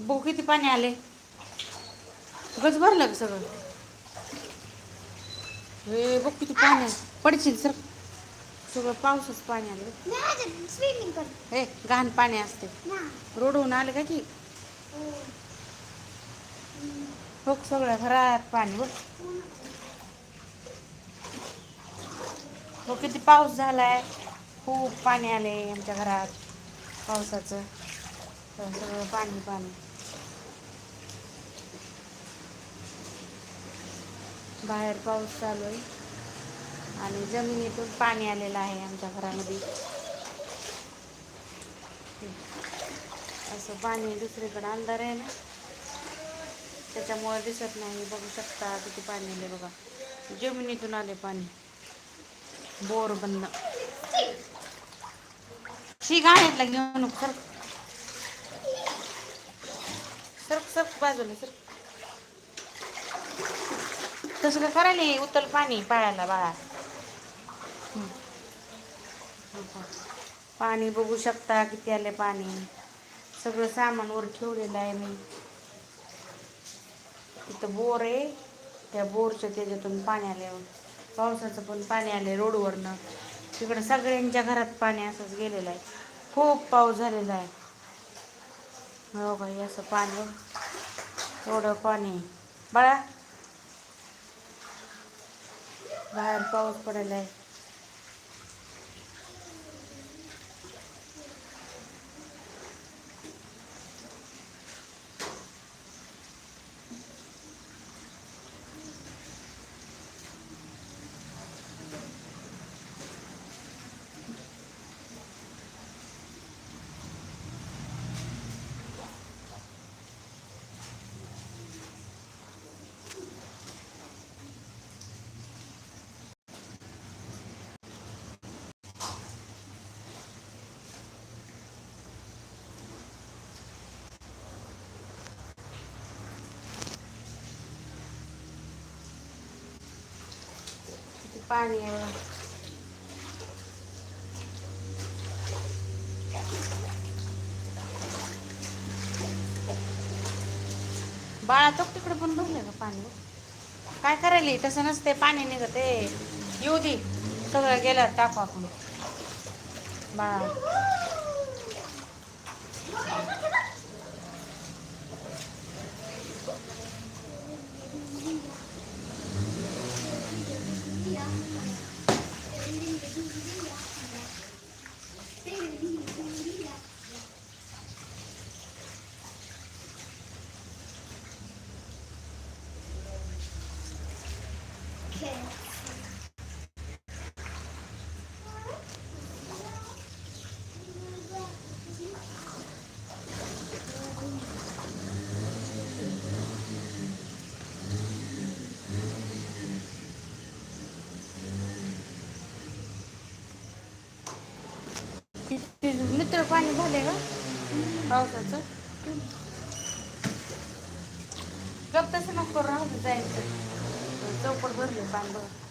बघू किती पाणी आले. गज भरलं का सगळं? हे बघ किती पाणी पडशील सर. सगळं पावसाच पाणी आलं हे घाण पाणी असते. रोडहून आलं का की? बघ सगळं घरात पाणी बघ. बघ किती पाऊस झालाय. खूप पाणी आले आमच्या घरात. पावसाचं. सगळं पाणी पाणी. बाहेर पाऊस चालू आहे. आणि जमिनीतून पाणी आलेलं आहे आमच्या घरामध्ये. असं पाणी दुसरीकडे अंधार आहे ना. त्याच्यामुळे दिसत नाही. बघू शकता किती पाणी आले बघा. जमिनीतून आले पाणी. बोर बंद. शी गाण्यातला घेऊन नको सर सरक सरक बाजूला सर तसं का करायला उतल पाणी पायाला बाळा. पाणी बघू शकता किती आले पाणी. सगळं सामान वर ठेवलेलं आहे मी. तिथं बोर आहे त्या बोरच्या त्याच्यातून पाणी आले पावसाचं पण पाणी आले रोडवरनं. तिकडं सगळ्यांच्या घरात पाणी असंच गेलेलं आहे. खूप पाऊस झालेला आहे. हो बाई असं पाणी एवढं पाणी आहे. बाळा बाहेर पाऊस पडायला पाणी बाळा तो तिकडे पण भरलं का पाणी. काय करायली? तसं नसते पाणी निघत ए येऊ दे. सगळं गेल्यावर टाकू आपण. बाळा. うわ! नितळ पाणी झाले का? पावसाचं. गप तसं नको राहू जायचं. चौपट भरले पाणी बघा.